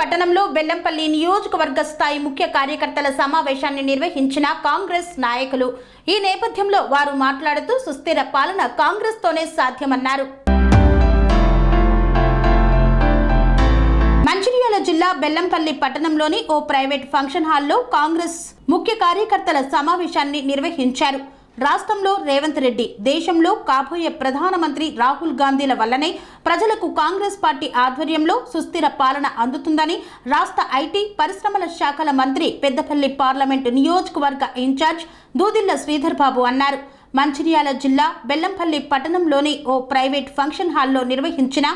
పట్టణంలో బెల్లంపల్లి నియోజకవర్గ స్థాయి ముఖ్య కార్యకర్తల సమావేశాన్ని నిర్వహించిన కాంగ్రెస్ నాయకులు ఈ నేపథ్యంలో వారు మాట్లాడుతూ సుస్థిర పాలన కాంగ్రెస్తోనే సాధ్యమన్నారు మంచిర్యాల జిల్లా బెల్లంపల్లి పట్టణంలోని ఓ ప్రైవేట్ ఫంక్షన్ హాల్లో కాంగ్రెస్ ముఖ్య కార్యకర్తల సమావేశాన్ని నిర్వహించారు రాష్ట్రంలో రేవంత్ రెడ్డి దేశంలో కాబోయే ప్రధానమంత్రి రాహుల్ గాంధీల వల్లనే ప్రజలకు కాంగ్రెస్ పార్టీ ఆధ్వర్యంలో సుస్థిర పాలన అందుతుందని రాష్ట్ర ఐటీ పరిశ్రమల శాఖల మంత్రి పెద్దపల్లి పార్లమెంటు నియోజకవర్గ ఇన్ఛార్జ్ దూదిల్ల శ్రీధర్ బాబు అన్నారు మంచిర్యాల జిల్లా బెల్లంపల్లి పట్టణంలోని ఓ ప్రైవేట్ ఫంక్షన్ హాల్లో నిర్వహించిన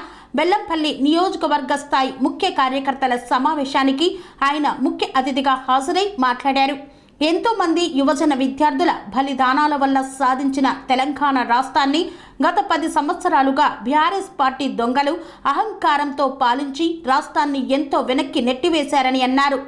బెల్లంపల్లి నియోజకవర్గ స్థాయి ముఖ్య కార్యకర్తల సమావేశానికి ఆయన ముఖ్య అతిథిగా హాజరై మాట్లాడారు ఎంతోమంది యువజన విద్యార్థుల బలిదానాల వల్ల సాధించిన తెలంగాణ రాష్ట్రాన్ని గత పది సంవత్సరాలుగా బీఆర్ఎస్ పార్టీ దొంగలు అహంకారంతో పాలించి రాష్ట్రాన్ని ఎంతో వెనక్కి నెట్టివేశారని అన్నారు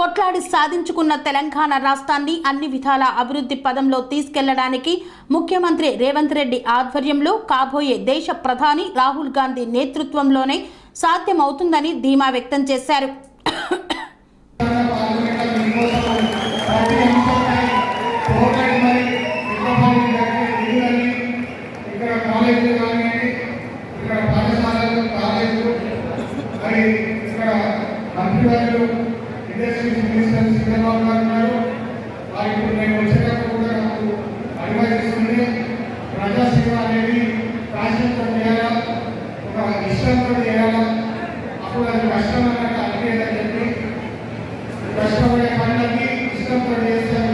కొట్లాడి సాధించుకున్న తెలంగాణ రాష్ట్రాన్ని అన్ని విధాల అభివృద్ధి పదంలో తీసుకెళ్లడానికి ముఖ్యమంత్రి రేవంత్ రెడ్డి ఆధ్వర్యంలో కాబోయే దేశ ప్రధాని రాహుల్ గాంధీ నేతృత్వంలోనే సాధ్యమవుతుందని ధీమా వ్యక్తం చేశారు ఉపాధ్యాయులు ఇండస్ట్రీస్ మినిస్టర్ చంద్రబాబు గారు ఉన్నారు నేను వచ్చేటప్పుడు కూడా నాకు అడ్వైస్ ప్రజాసేవ అనేది ప్యాషన్తో చేయాలా ఒక ఇష్టంతో చేయాలా అప్పుడు అది కష్టం అన్నట్టు అనిపించదని కష్టపడే పనులన్నీ ఇష్టంతో చేస్తారు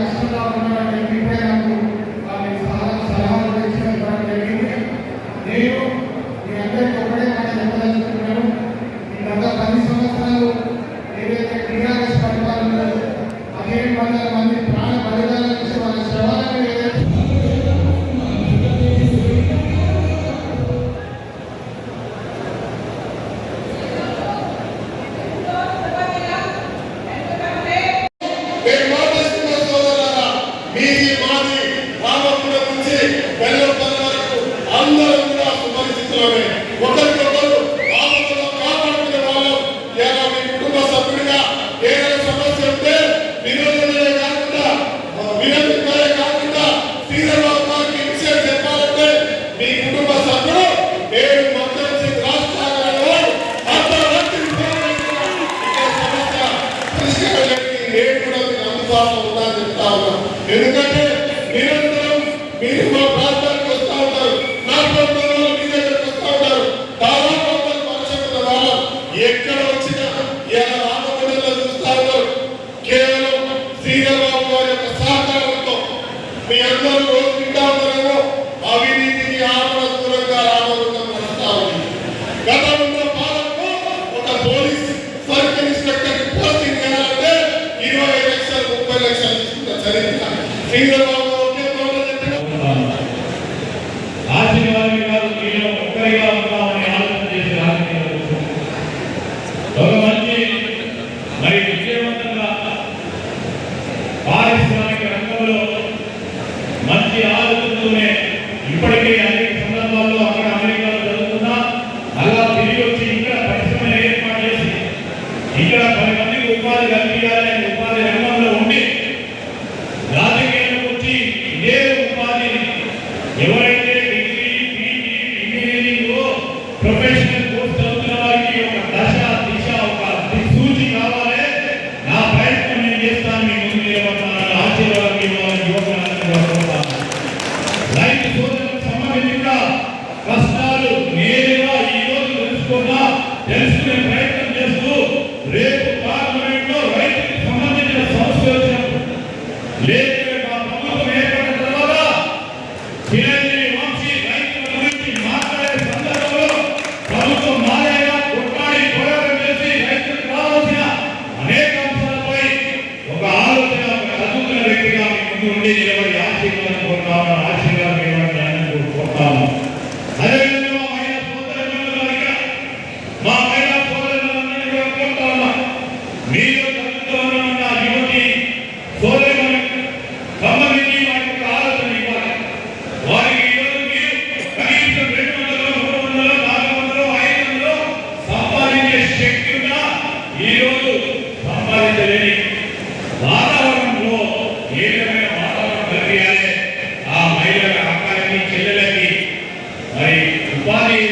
మీరు నోటిస్తున్న సోదరులారా మీది మాది రామపురం నుంచి బెల్లంపల్లి వరకు అందరూ కూడా సుపరిస్థితిలోనే ఒకరికొకరు ఆపదలో కాపాడుకునే వాళ్ళం లేదా కుటుంబ సభ్యుడిగా మీ అందరూ వింటా ఉన్నారేమో దూరంగా రాబోతున్న ప్రస్తా ఒక పోలీస్ సర్కిల్ ఇన్స్పెక్టర్ పోస్టింగ్ చేయాలంటే ఇరవై లక్షలు మరి విజయవంతంగా Paris Les Why